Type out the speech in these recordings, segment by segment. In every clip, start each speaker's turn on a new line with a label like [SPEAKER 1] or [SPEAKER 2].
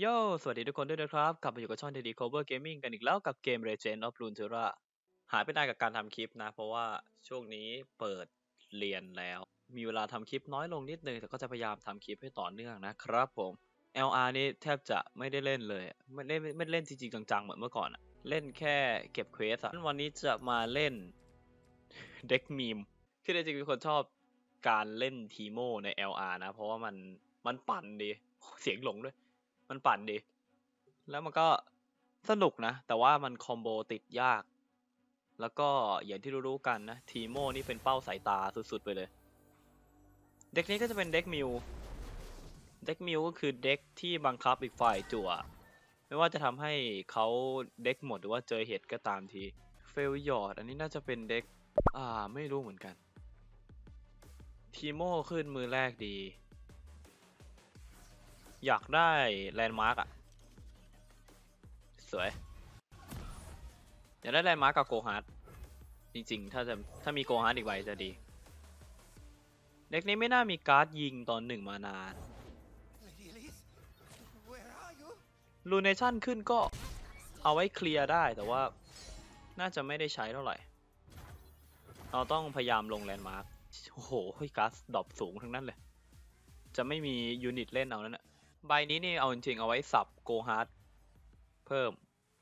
[SPEAKER 1] โย่สวัสดีทุกคนด้วยนะครับ กลับมาอยู่กับช่อง DD Cover Gaming กันอีกแล้วกับเกม Legend of Runeterra หายไปนานกับการทำคลิปนะ เพราะว่าช่วงนี้เปิดเรียนแล้ว มีเวลาทำคลิปน้อยลงนิดนึง แต่ก็จะพยายามทำคลิปให้ต่อเนื่องนะครับผม LR นี่แทบจะไม่ได้เล่นเลย ไม่ได้ไม่เล่นจริงๆจังๆ เหมือนเมื่อก่อนอะเล่นแค่เก็บเควสอะวันนี้จะมาเล่นเด็กมีมคือจริงๆเป็นคนชอบการเล่นทีโมใน LR นะ เพราะว่ามันมันปั่นดีเสียงหลงด้วย มันปั่นดี แล้วมันก็สนุกนะ แต่ว่ามันคอมโบติดยาก แล้วก็อย่างที่รู้ๆกันนะ ทีโมนี่เป็นเป้าสายตาสุดๆไปเลย เด็กนี้ก็จะเป็นเด็กมิว เด็กมิวก็คือเด็กที่บังคับอีกฝ่ายจั่ว ไม่ว่าจะทำให้เขาเด็กหมดหรือว่าเจอเหตุก็ตามที เฟลยอดอันนี้น่าจะเป็นเด็ก อ่า ไม่รู้เหมือนกัน ทีโมขึ้นมือแรกดี อยากได้แลนด์มาร์กอะสวย อยากได้แลนด์มาร์กกับโกฮาร์ดจริงๆ ถ้าจะถ้ามีโกฮาร์ดอีกใบจะดี เด็กนี้ไม่น่ามีการ์ดยิงตอนหนึ่งมานานลูเนชั่นขึ้นก็เอาไว้เคลียร์ได้แต่ว่าน่าจะไม่ได้ใช้เท่าไหร่ เราต้องพยายามลงแลนด์มาร์กโอ้โหการ์ดดรอปสูงทั้งนั้นเลย จะไม่มียูนิตเล่นเอานั่นแหะ ใบนี้นี่เอาจริงๆเอาไว้สับโกฮาร์ดเพิ่ม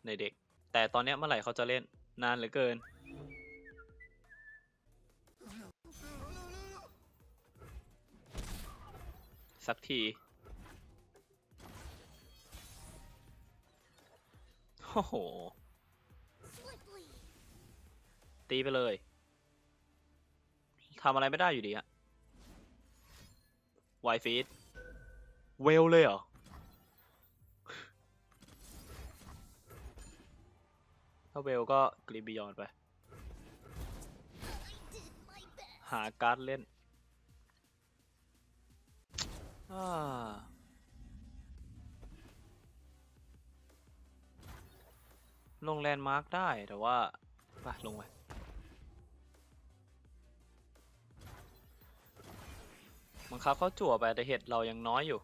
[SPEAKER 1] ในเด็ก แต่ตอนเนี้ยเมื่อไหร่เขาจะเล่นนานเหลือเกิน สักทีโอ้โห ตีไปเลยทำอะไรไม่ได้อยู่ดีอะไวฟีด เวลเลยเหรอ ถ้าเวลก็กรีบิยอนไป หาการ์ดเล่นอ่าลงแลนด์มาร์กได้แต่ว่าไปลงไปบังคับเขาจั่วไปแต่เห็ดเรายังน้อยอยู่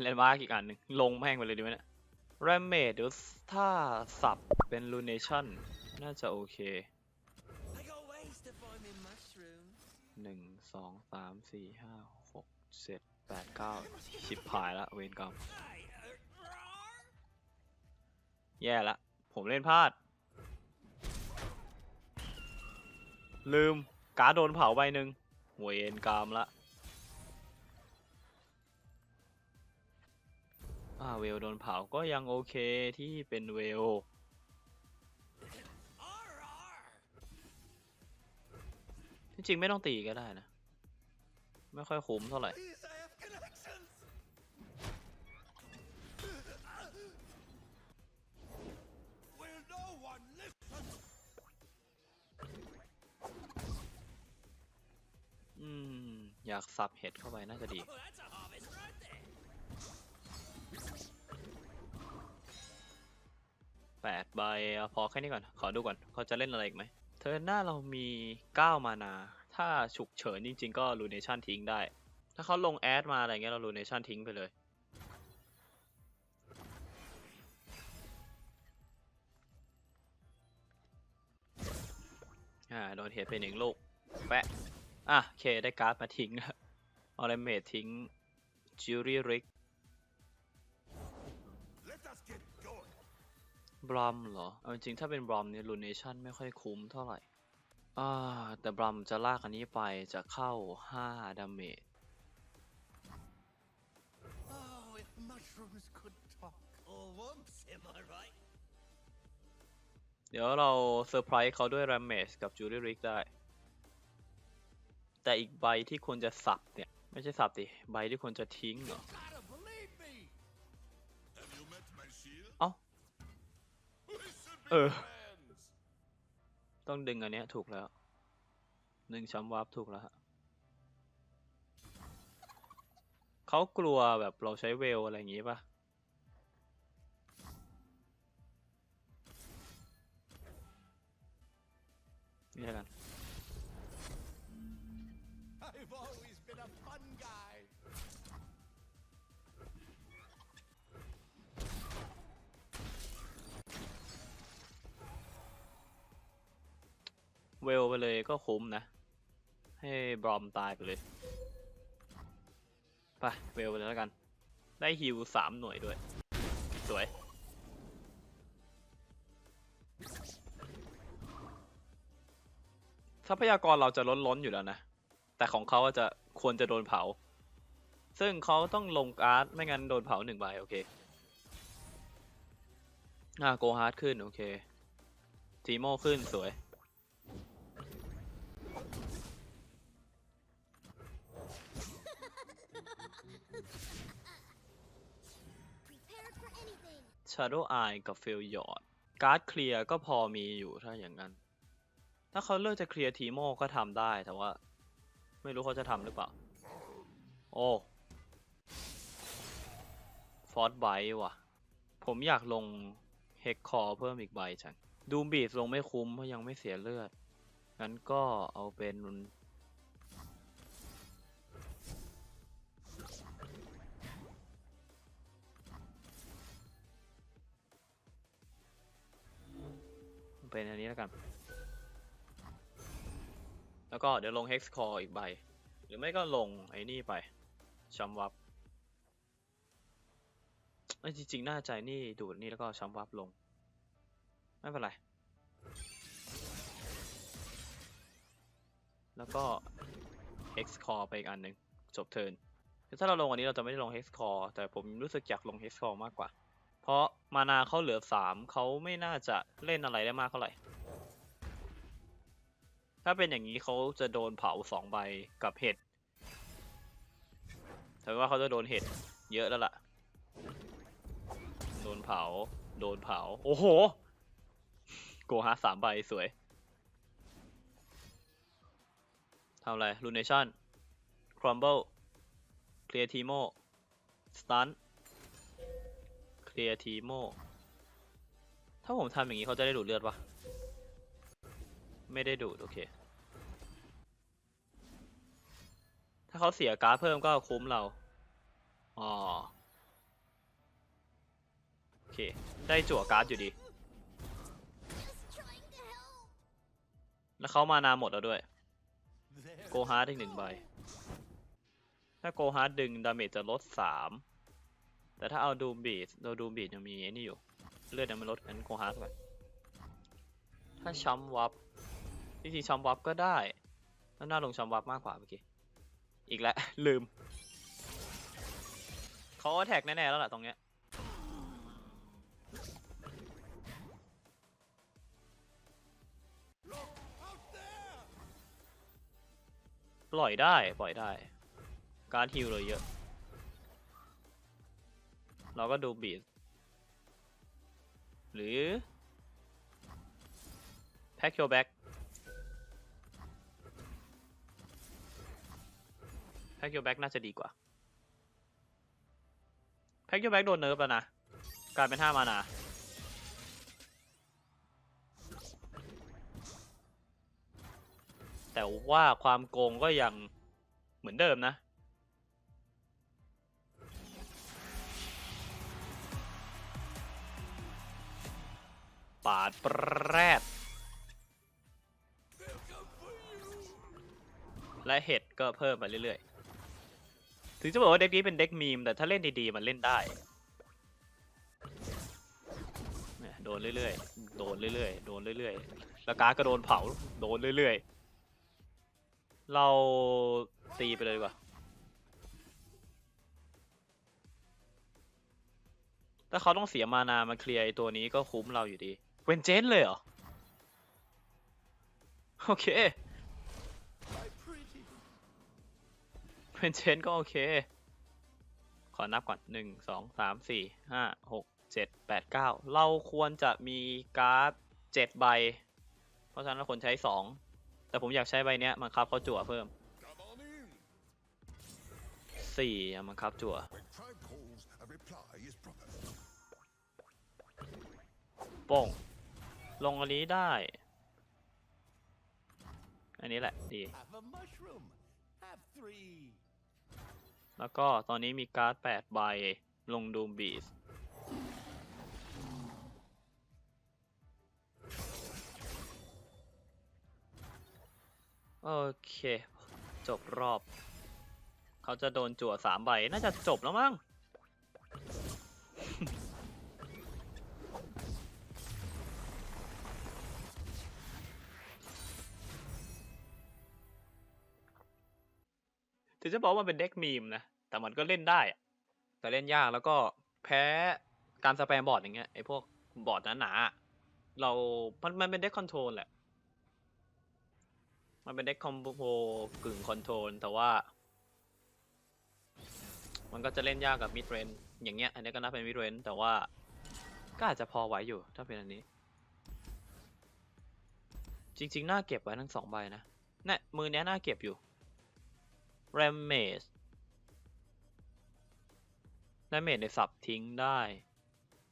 [SPEAKER 1] แลนด์มาร์กอีกอันหนึ่งลงแม่งไปเลยดีไหมเนี่ยแรมเมดเดี๋ยวถ้าสับเป็นลูเนชั่นน่าจะโอเคหนึ่งสองสามสี่ห้าหกเจ็ดแปดเก้าชิบหายละเวรกรรมแย่ละผมเล่นพลาด ลืมการ์ดโดนเผาใบหนึ่งเวรกรรมละ อ่าเวลโดนเผาก็ยังโอเคที่เป็นเวลจริงๆไม่ต้องตีก็ได้นะ ไม่ค่อยคุ้มเท่าไหร่ อืม อยากสับเห็ดเข้าไปน่าจะดี แปดใบเอาพอแค่นี้ก่อน ขอดูก่อนเขาจะเล่นอะไรอีกไหม เธอหน้าเรามี9มานา ถ้าฉุกเฉินจริง ๆ ก็ลูเนชั่นทิ้งได้ ถ้าเขาลงแอดมาอะไรเงี้ยเราลูเนชั่นทิ้งไปเลย อ่าโดนเห็ดไปหนึ่งลูก แปะ อะ โอเค ได้การ์ดมาทิ้งแล้วออเรเมททิ้งจิวรี่ริก บรอมเหรอ เอาจริงๆถ้าเป็นบรอมเนี่ยลูเนชั่นไม่ค่อยคุ้มเท่าไหร่ อ่า แต่บรอมจะลากอันนี้ไปจะเข้า 5 ดาเมจ
[SPEAKER 2] Oh, if mushrooms could talk. Or wumps, am I right?
[SPEAKER 1] เดี๋ยวเราเซอร์ไพรส์เขาด้วย r รมเม e กับจู r ีริกได้ แต่อีกใบที่ควรจะสับเนี่ย ไม่ใช่สับดิ ใบที่ควรจะทิ้งเหรอ เอ
[SPEAKER 3] อ
[SPEAKER 1] ต้องดึงอันเนี้ยถูกแล้วหนึ่งช้ำวับถูกแล้วฮะเขากลัวแบบเราใช้เวลอะไรอย่างงี้ปะนี่แล้วกัน เวลไปเลยก็คุ้มนะ ให้บรอมตายไปเลยไปเวลไปเลยแล้วกัน ได้ฮิวสามหน่วยด้วย สวย ทรัพยากรเราจะล้นล้นอยู่แล้วนะ แต่ของเขาจะควรจะโดนเผา ซึ่งเขาต้องลงการ์ดไม่งั้นโดนเผาหนึ่งใบโอเคอ่าโกฮาร์ดขึ้น โอเคทีโมขึ้นสวย Shadow Eye กับ f i l y o r d การ์ดเคลียร์ก็พอมีอยู่ถ้าอย่างนั้น ถ้าเขาเลือกจะเคลียร์ทีโมก็ทำได้แต่ว่า ไม่รู้เขาจะทำหรือเปล่า โอ้ฟอร์ดไบว่ะ ผมอยากลงเฮกคอเพิ่มอีกใบจังดูบีดลงไม่คุ้มเพราะยังไม่เสียเลือด งั้นก็เอาเป็น เป็นอันนี้แล้วกัน แล้วก็เดี๋ยวลง hex core อีกใบ หรือไม่ก็ลงไอ้นี่ไปชัมวับเอ้จริงๆ น่าใจนี่ดูดนี่แล้วก็ชัมวับลง ไม่เป็นไร แล้วก็ hex core ไปอีกอันหนึ่งจบเทิร์นถ้าเราลงอันนี้เราจะไม่ได้ลง hex core แต่ผมรู้สึกอยากลง hex core มากกว่า เพราะมานาเขาเหลือสามเขาไม่น่าจะเล่นอะไรได้มากเท่าไหร่ ถ้าเป็นอย่างนี้เขาจะโดนเผาสองใบกับเห็ดถือว่าเขาจะโดนเห็ดเยอะแล้วล่ะ โดนเผา โดนเผา โอ้โห โกฮาสามใบสวยทำอะไร Lunation Crumble Clear Timo Stun เคลียร์ทีโมสตัน เรียทีโมถ้าผมทำอย่างนี้เขาจะได้ดูดเลือดปะไม่ได้ดูด โอเค ถ้าเขาเสียการ์ดเพิ่มก็คุ้มเรา อ๋อ โอเค ได้จั่วการ์ดอยู่ดี แล้วเขามานาหมดแล้วด้วย โกฮาร์ดอีกหนึ่งใบ ถ้าโกฮาร์ดดึง ดาเมจจะลดสาม แต่ถ้าเอาดูบีดเราดูบีดยังมีไอ้นี่อยู่ เลือดยังไม่ลดงั้นโกฮาร์ดไปถ้าชัมวับจริงๆชัมวับก็ได้แล้วน่าลงชัมวับมากกว่าเมื่อกี้อีกแล้วลืมเขาแท็กแน่ๆแล้วล่ะตรงเนี้ยปล่อยได้ปล่อยได้ การฮิวเลยเยอะ เราก็ดูบีดหรือแพ็คโ r แบ็กแพ็คโ r แบ็กน่าจะดีกว่าแพ็คโ r แบ็กโดนเนิร์ฟแล้วนะกลายเป็นห้ามานาแต่ว่าความโกงก็ยังเหมือนเดิมนะ ปาดแปรดและเห็ดก็เพิ่มไปเรื่อยๆ ถึงจะบอกว่าเด็กนี้เป็นเด็กมีม แต่ถ้าเล่นดีๆ มันเล่นได้ โดนเรื่อยๆ โดนเรื่อยๆ โดนเรื่อยๆ แล้วการ์ดก็โดนเผา โดนเรื่อยๆ เราตีไปเลยดีกว่า ถ้าเขาต้องเสียมานามาเคลียร์ตัวนี้ก็คุ้มเราอยู่ดี เวนเจนเลยเหรอ โอเค เวนเจนก็โอเค ขอนับก่อนหนึ่งสองสามสี่ห้าหกเจ็ดแปดเก้าเราควรจะมีการ์ดเจ็ดใบ เพราะฉะนั้นเราควรใช้สองแต่ผมอยากใช้ใบเนี้ยมันคับเขาจั่วเพิ่มสี่มันคับจั่วโป้ง ลงอันนี้ได้ อันนี้แหละดี
[SPEAKER 2] Have a mushroom. Have three.
[SPEAKER 1] แล้วก็ตอนนี้มีการ์ดแปดใบลงดูมบีสโอเค จบรอบ เขาจะโดนจั่วสามใบ น่าจะจบแล้วมั้ง ถึงจะบอกว่าเป็นเด็กมีมนะ แต่มันก็เล่นได้ แต่เล่นยากแล้วก็แพ้การสแปมบอร์ดอย่างเงี้ยไอ้พวกบอร์ดหนาๆเรา มันมันเป็นเด็กคอนโทรลแหละ มันเป็นเด็กคอมโบกึ่งคอนโทรลแต่ว่า มันก็จะเล่นยากกับมิดเรนอย่างเงี้ย อันนี้ก็นับเป็นมิดเรนแต่ว่าก็อาจจะพอไหวอยู่ถ้าเป็นอันนี้ จริงๆ น่าเก็บไว้ทั้งสองใบนะเนี่ยมือเนี้ยน่าเก็บอยู่ r a m a g e r a m a g e ในสับทิ้งได้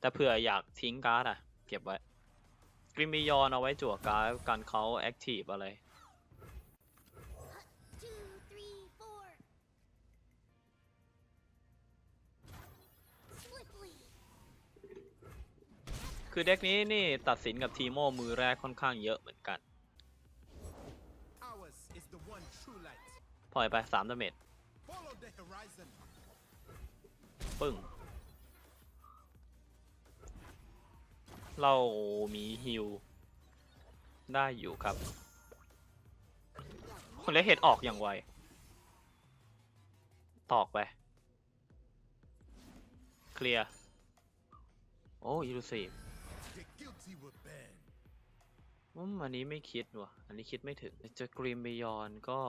[SPEAKER 1] แต่เผื่ออยากทิ้งการ์ดอะเก็บไว้กริม y ยอนเอาไว้จั่วการ์ดกันเขาแอคทีฟอะไรคือเด็กนี้นี่ตัดสินกับทีโมมือแรกค่อนข้างเยอะเหมือนกัน ปล่อยไปสามดาเมจปึ้ง เรามีฮิลได้อยู่ครับ คนเล็กเห็ดออกอย่างไว ตอกไป เคลียร์ โอ้อิลูซีฟอันนี้ไม่คิดว่ะ อันนี้คิดไม่ถึงจะกรีม y ยอนก็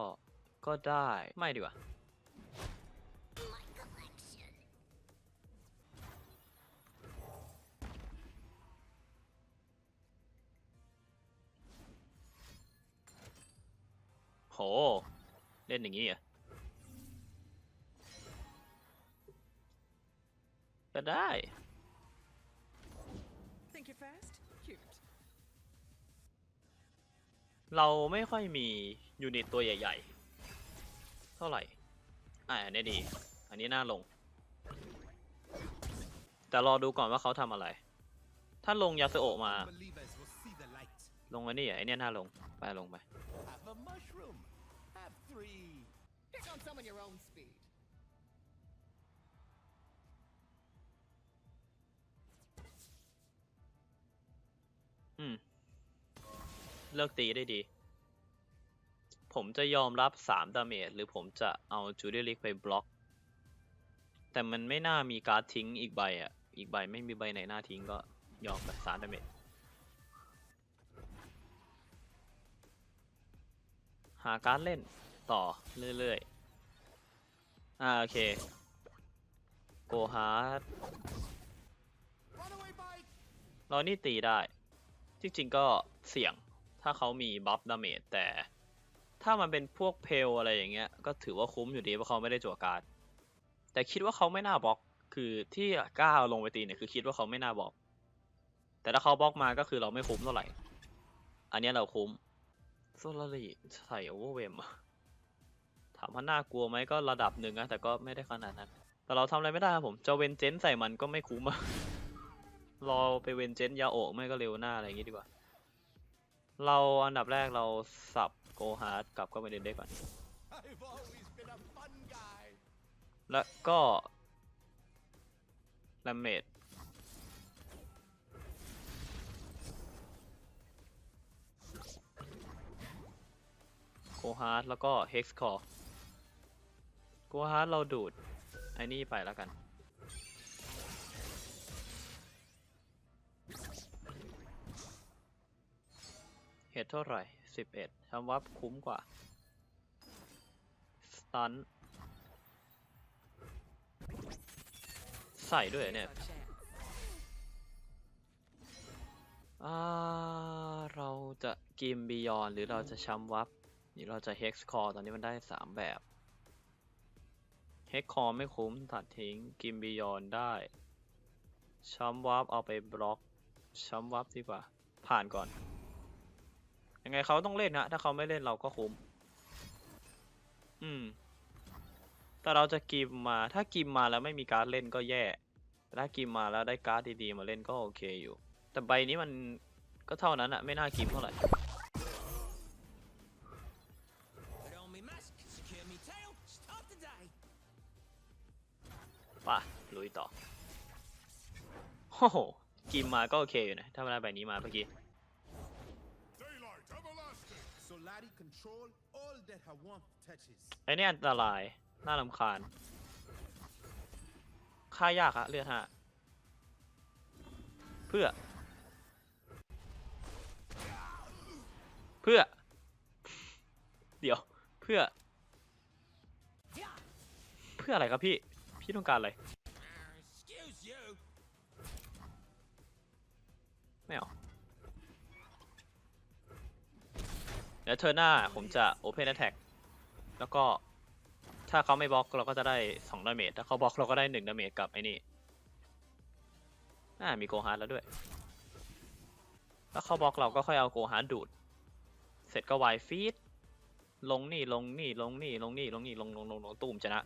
[SPEAKER 1] ก็ได้ ไม่ดีกว่า
[SPEAKER 4] My collection.
[SPEAKER 1] โห เล่นอย่างนี้เหรอะก็ได้
[SPEAKER 5] Think you're fast? Cute.
[SPEAKER 1] เราไม่ค่อยมียูนิตตัวใหญ่ๆเท่าไหร่อ่าอันนี้ดี อันนี้น่าลง แต่รอดูก่อนว่าเขาทำอะไร ถ้าลงยาสโอะมา
[SPEAKER 2] Believers will see the light.
[SPEAKER 1] ลงอันนี้อะไอเนี้ยน่าลง ไปลงไป
[SPEAKER 2] Have a mushroom. Have three.
[SPEAKER 5] Pick on some of your own speed.
[SPEAKER 1] อืม เลิกตีได้ดี ผมจะยอมรับสามดาเมจหรือผมจะเอาจูเดียลิกไปบล็อก แต่มันไม่น่ามีการ์ดทิ้งอีกใบอะ อีกใบไม่มีใบไหนน่าทิ้งก็ยอมไปสามดาเมจหาการ์ดเล่นต่อเรื่อยๆ อ่าโอเค โกฮาร์ดเรานี่ตีได้ จริงๆก็เสี่ยงถ้าเขามีบัฟดาเมจแต่ ถ้ามันเป็นพวกเพลอะไรอย่างเงี้ย ก็ถือว่าคุ้มอยู่ดีเพราะเขาไม่ได้จั่วการ์ดแต่คิดว่าเขาไม่น่าบล็อก คือที่กล้าลงไปตีเนี่ยคือคิดว่าเขาไม่น่าบล็อก แต่ถ้าเขาบล็อกมาก็คือเราไม่คุ้มเท่าไหร่ อันนี้เราคุ้มโซลารีใส่โอเวอร์เวมถามว่าน่ากลัวไหมก็ระดับหนึ่งนะแต่ก็ไม่ได้ขนาดนั้น แต่เราทำอะไรไม่ได้ครับผมจะเวนเจนใส่มันก็ไม่คุ้มอะรอไปเวนเจนยาโอะไม่ก็เร็วหน้าอะไรอย่างงี้ดีกว่า เราอันดับแรกเราสับ โกฮาร์ดกลับเข้าไปในเด็กก่อน
[SPEAKER 2] I've always been a fun guy.
[SPEAKER 1] แล้วก็แลมเมดโกฮาร์ดแล้วก็เฮกซ์คอร์โกฮาร์ดเราดูดไอ้นี่ไปแล้วกัน เหตุเท่าไหร่ สิบเอ็ดทำวับคุ้มกว่าสตันใส่ด้วยเนี่ยอาเราจะกิมบียอนหรือเราจะช้ำวับหรือเราจะเฮกซ์คอตอนนี้มันได้สามแบบเฮกคอไม่คุ้มตัดทิ้งกิมบียอนได้ช้ำวับเอาไปบล็อกช้ำวับดีกว่าผ่านก่อน ยังไงเขาต้องเล่นนะถ้าเขาไม่เล่นเราก็คุ้มอืม แต่เราจะกิมมา ถ้ากิมมาแล้วไม่มีการ์ดเล่นก็แย่แต่ถ้ากิมมาแล้วได้การ์ดดีๆมาเล่นก็โอเคอยู่ แต่ใบนี้มันก็เท่านั้นอะไม่น่ากิมเท่าไหร่ป่ะลุยต่อโอ้โหกิมมาก็โอเคอยู่นะถ้ามาได้ใบนี้มาเมื่อกี้ ไอ้นี่อันตราย น่ารำคาญค่ายากอะเลือดห้าเพื่อ เพื่อ เดี๋ยวเพื่อ เพื่ออะไรครับพี่ พี่ต้องการอะไร ไม่เอา ดี๋ยวเธอหน้าผมจะ Open Attack แล้วก็ถ้าเขาไม่บล็อกเราก็จะได้2ดาเมจถ้าเขาบล็อกเราก็ได้1ดาเมจกับไอ้นี่อ่ามีโกฮาร์ดแล้วด้วยถ้าเขาบล็อกเราก็ค่อยเอาโกฮาร์ดดูด เสร็จก็วายฟีดลงนี่ลงนี่ลงนี่ลงนี่ลงนี่ลงลงลงลงตูมชนะ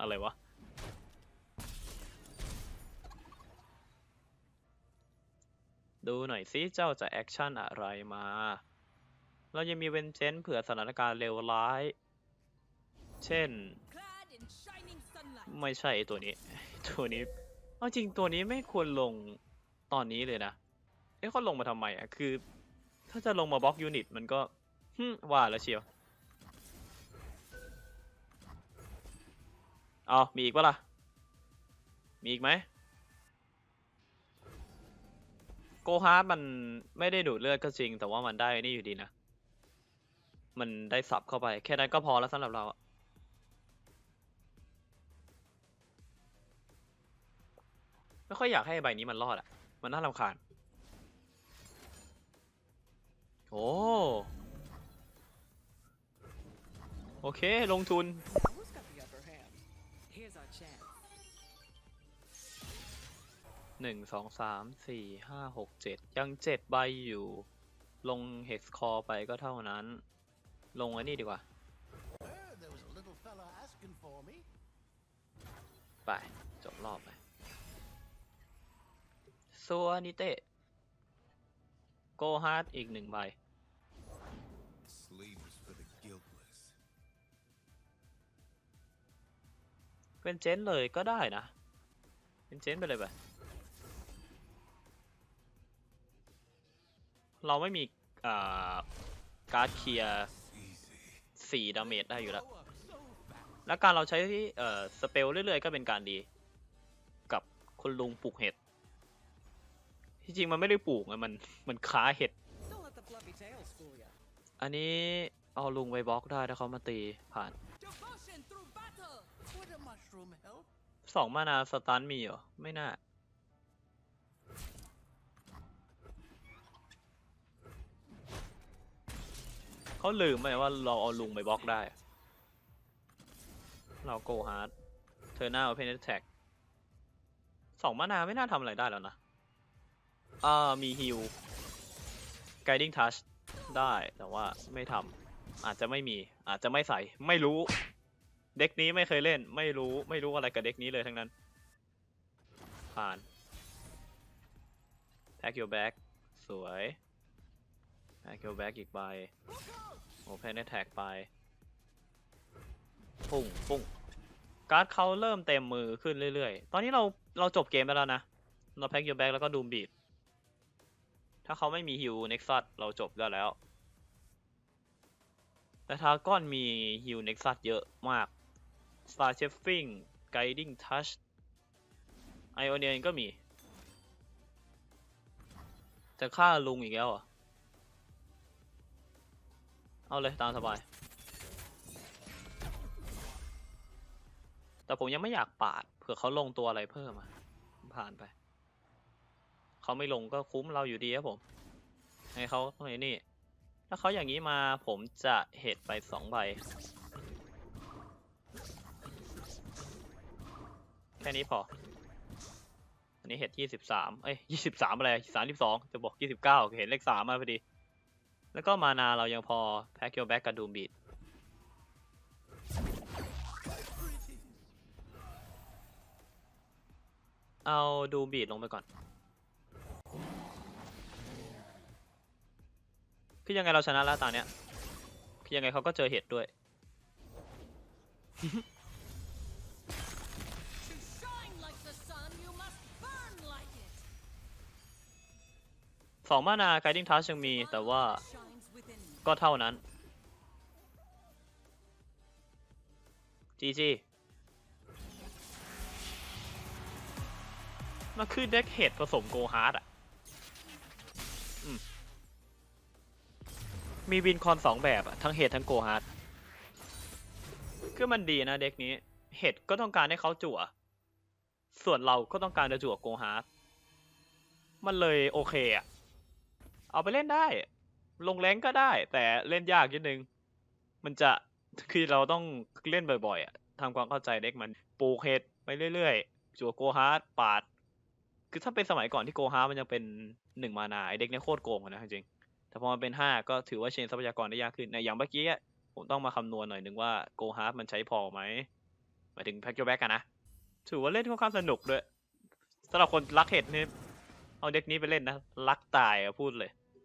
[SPEAKER 1] อะไรวะดูหน่อยซิเจ้าจะแอคชั่นอะไรมา เรายังมีเวนเจนเผื่อสถานการณ์เลวร้าย เช่น ไม่ใช่ตัวนี้ ตัวนี้ เอาจริงตัวนี้ไม่ควรลงตอนนี้เลยนะ เอ๊ะเขาลงมาทำไมอะ คือ ถ้าจะลงมาบล็อกยูนิตมันก็ฮึว่าแล้วเชียว เอามีอีกปะล่ะ มีอีกไหมโกฮาร์ดมันไม่ได้ดูดเลือดก็จริง แต่ว่ามันได้นี่อยู่ดีนะ มันได้สับเข้าไป แค่นั้นก็พอแล้วสำหรับเราอะไม่ค่อยอยากให้ใบนี้มันรอดอะมันน่ารำคาญ โอ้ โอเค ลงทุน
[SPEAKER 5] Who's got the upper hand? Here's our chance.
[SPEAKER 1] หนึ่งสองสามสี่ห้าหกเจ็ดยังเจ็ดใบอยู่ ลงเฮกคอไปก็เท่านั้น ลงไว้นี่ดีกว่า ไป จบรอบไปซัวนิเตะโกฮาร์ดอีกหนึ่งใบ เป็นเจนเลยก็ได้นะ เป็นเจนไปเลยไป เราไม่มีการ์ดเคลียร์ 14ดาเมจได้อยู่แล้ว และการเราใช้เอ่อสเปลเรื่อยๆ ก็เป็นการดี กับคุณลุงปลูกเห็ด ที่จริงมันไม่ได้ปลูกมันมันค้าเห็ด อันนี้เอาลุงไปบล็อกได้ถ้าเขามาตีผ่านสองมานาสตันมีเหรอ ไม่น่า เขาลืมไปว่าเราเอาลุงไปบล็อกได้ เราโกฮาร์ดเธอหน้าเพนแท็กสองมานาไม่น่าทำอะไรได้แล้วนะ อ่า มีฮิล guiding touch ได้แต่ว่าไม่ทำอาจจะไม่มีอาจจะไม่ใส่ไม่รู้ เด็กนี้ไม่เคยเล่น ไม่รู้ไม่รู้อะไรกับเด็กนี้เลยทั้งนั้น ผ่าน pack your bag สวย pack your bag อีกใบ open attack ไปปุ้งปุ้งการ์ดเขาเริ่มเต็มมือขึ้นเรื่อยๆ ตอนนี้เราเราจบเกมไปแล้วนะ เรา pack your bag แล้วก็ดูมบีดถ้าเขาไม่มีฮิว nexus เราจบได้แล้ว แต่ทาก้อนมีฮิว nexus เยอะมาก Star Chefing Guiding Touch ไอโอเนียนก็มี จะฆ่าลุงอีกแล้วอะ เอาเลยตามสบาย แต่ผมยังไม่อยากปาด เผื่อเขาลงตัวอะไรเพิ่มอะผ่านไป เขาไม่ลงก็คุ้มเราอยู่ดีครับผมให้เขาตรงนี้นี่ ถ้าเขาอย่างนี้มาผมจะเห็ดไปสองใบ แค่นี้พอ อันนี้เห็ดยี่สิบสามเอ้ยยี่สิบสามอะไรสามสิบสองจะบอกยี่สิบเก้าเห็นเลขสามมาพอดี แล้วก็มานาเรายังพอแพ็กโยแบ็กกับดูมบีดเอาดูบีดลงไปก่อน คือยังไงเราชนะแล้วตอนเนี้ย คือยังไงเขาก็เจอเห็ดด้วย สองมานาไกดิ้งทัชยังมีแต่ว่า ก็เท่านั้นจีจีมันคือเด็กเห็ดผสมโกฮาร์ดอะมีวินคอนสองแบบอะทั้งเห็ดทั้งโกฮาร์ดคือมันดีนะเด็กนี้ เห็ดก็ต้องการให้เขาจั่ว ส่วนเราก็ต้องการจะจั่วโกฮาร์ดมันเลยโอเคอะเอาไปเล่นได้ ลงแรงก็ได้ แต่เล่นยากนิดนึง มันจะคือเราต้องเล่นบ่อยๆอะทำความเข้าใจเด็กมันปลูกเห็ดไปเรื่อยๆจั่วโกฮาร์ดปาด คือถ้าเป็นสมัยก่อนที่โกฮาร์ดมันยังเป็นหนึ่งมานาไอเด็กเนี่ยโคตรโกงนะจริงแต่พอมันเป็นห้าก็ถือว่าเชนทรัพยากรได้ยากขึ้นในอย่างเมื่อกี้ผมต้องมาคำนวณหน่อยนึงว่าโกฮาร์ดมันใช้พอไหมหมายถึงแพ็กโยแบ็กอะนะถือว่าเล่นค่อนข้างสนุกด้วยสำหรับคนรักเห็ดนี่เอาเด็กนี้ไปเล่นนะรักตายอะพูดเลย